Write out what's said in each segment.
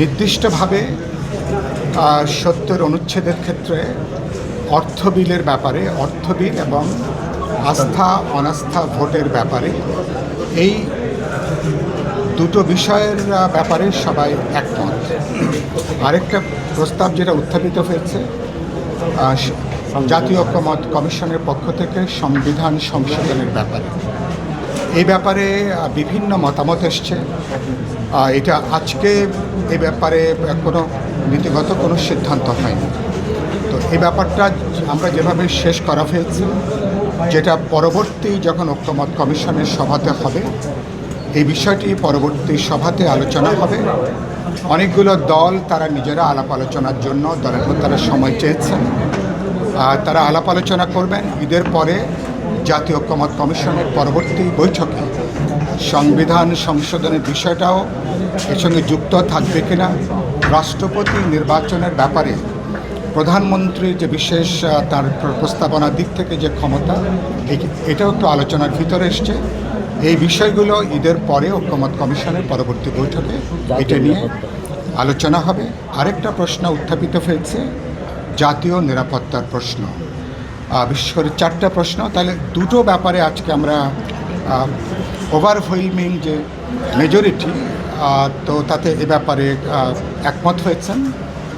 নির্দিষ্টভাবে সত্যের অনুচ্ছেদের ক্ষেত্রে অর্থ বিলের ব্যাপারে অর্থ বিল এবং আস্থা, অনাস্থা ভোটের ব্যাপারে এই দুটো বিষয়ের ব্যাপারে সবাই একমত। আরেকটা প্রস্তাব যেটা উত্থাপিত হয়েছে জাতীয় ঐক্যমত কমিশনের পক্ষ থেকে সংবিধান সংশোধনের ব্যাপারে। এই ব্যাপারে বিভিন্ন মতামত এসছে। এটা আজকে এই ব্যাপারে কোনো নীতিগত কোনো সিদ্ধান্ত হয়নি। তো এই ব্যাপারটা আমরা যেভাবে শেষ করা হয়েছে, যেটা পরবর্তী যখন ঐক্যমত কমিশনের সভাতে হবে, এই বিষয়টি পরবর্তী সভাতে আলোচনা হবে। অনেকগুলো দল তারা নিজেরা আলাপ আলোচনার জন্য দলের তারা সময় চেয়েছেন। আর তারা আলাপ আলোচনা করবেন। ঈদের পরে জাতীয় ঐক্যমত কমিশনের পরবর্তী বৈঠকে সংবিধান সংশোধনের বিষয়টাও এর সঙ্গে যুক্ত থাকবে কিনা রাষ্ট্রপতি নির্বাচনের ব্যাপারে প্রধানমন্ত্রীর যে বিশেষ তার প্রস্তাবনার দিক থেকে যে ক্ষমতা এটাও একটু আলোচনার ভিতরে এসছে। এই বিষয়গুলো ঈদের পরে ঐক্যমত কমিশনের পরবর্তী বৈঠকে এটা নিয়ে আলোচনা হবে। আরেকটা প্রশ্ন উত্থাপিত হয়েছে জাতীয় নিরাপত্তার প্রশ্ন। করে চারটা প্রশ্ন, তাহলে দুটো ব্যাপারে আজকে আমরা ওভারওয়েলমিং যে মেজরিটি তো তাতে এ ব্যাপারে একমত হয়েছেন,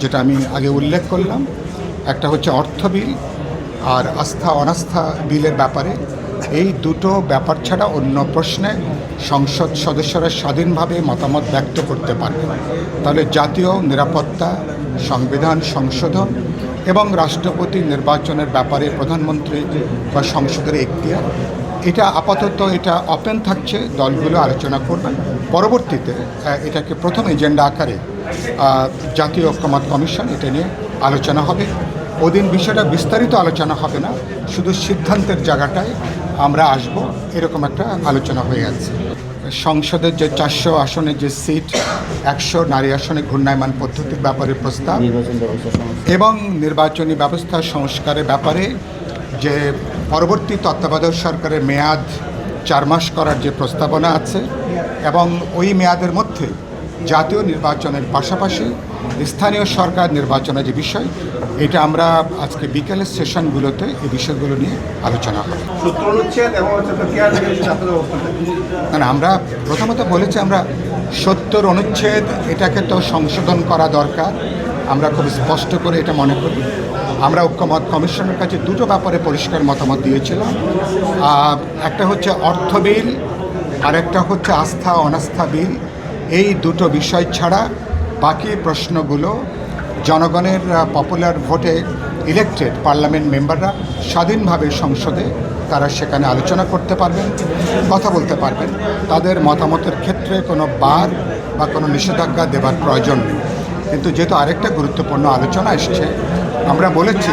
যেটা আমি আগে উল্লেখ করলাম। একটা হচ্ছে অর্থ বিল আর আস্থা, অনাস্থা বিলের ব্যাপারে। এই দুটো ব্যাপার ছাড়া অন্য প্রশ্নে সংসদ সদস্যরা স্বাধীনভাবে মতামত ব্যক্ত করতে পারবে তাহলে জাতীয় নিরাপত্তা সংবিধান সংশোধন এবং রাষ্ট্রপতি নির্বাচনের ব্যাপারে প্রধানমন্ত্রী বা সংসদের এখতিয়ার। এটা আপাতত এটা ওপেন থাকছে, দলগুলো আলোচনা করবেন পরবর্তীতে এটাকে প্রথম এজেন্ডা আকারে জাতীয় ঐক্যমত কমিশন এটা নিয়ে আলোচনা হবে। ওদিন বিষয়টা বিস্তারিত আলোচনা হবে না, শুধু সিদ্ধান্তের জায়গাটায় আমরা আসব, এরকম একটা আলোচনা হয়ে আছে সংসদের যে চারশো আসনের যে সিট একশো নারী আসনে ঘূর্ণায়মান পদ্ধতির ব্যাপারে প্রস্তাব এবং নির্বাচনী ব্যবস্থা সংস্কারের ব্যাপারে যে পরবর্তী তত্ত্বাবধায়ক সরকারের মেয়াদ চার মাস করার যে প্রস্তাবনা আছে এবং ওই মেয়াদের মধ্যে জাতীয় নির্বাচনের পাশাপাশি স্থানীয় সরকার নির্বাচনের যে বিষয় এটা আমরা আজকে বিকেলের সেশনগুলোতে এই বিষয়গুলো নিয়ে আলোচনা হবে সূত্র অনুচ্ছেদ এবং হচ্ছে প্রক্রিয়া থেকে আপনাদের অবস্থান থাকে। না না, আমরা প্রথমত বলেছি আমরা সত্তর অনুচ্ছেদ এটাকে তো সংশোধন করা দরকার। আমরা খুব স্পষ্ট করে এটা মনে করি। আমরা ঐক্যমত কমিশনের কাছে দুটো ব্যাপারে পরিষ্কার মতামত দিয়েছিলাম। একটা হচ্ছে অর্থ বিল আর একটা হচ্ছে আস্থা অনাস্থা বিল। এই দুটো বিষয় ছাড়া বাকি প্রশ্নগুলো জনগণের পপুলার ভোটে ইলেকটেড পার্লামেন্ট মেম্বাররা স্বাধীনভাবে সংসদে তারা সেখানে আলোচনা করতে পারবেন, কথা বলতে পারবেন। তাদের মতামতের ক্ষেত্রে কোনো বার বা কোনো নিষেধাজ্ঞা দেওয়ার প্রয়োজন নেই। কিন্তু যেহেতু আরেকটা গুরুত্বপূর্ণ আলোচনা এসছে, আমরা বলেছি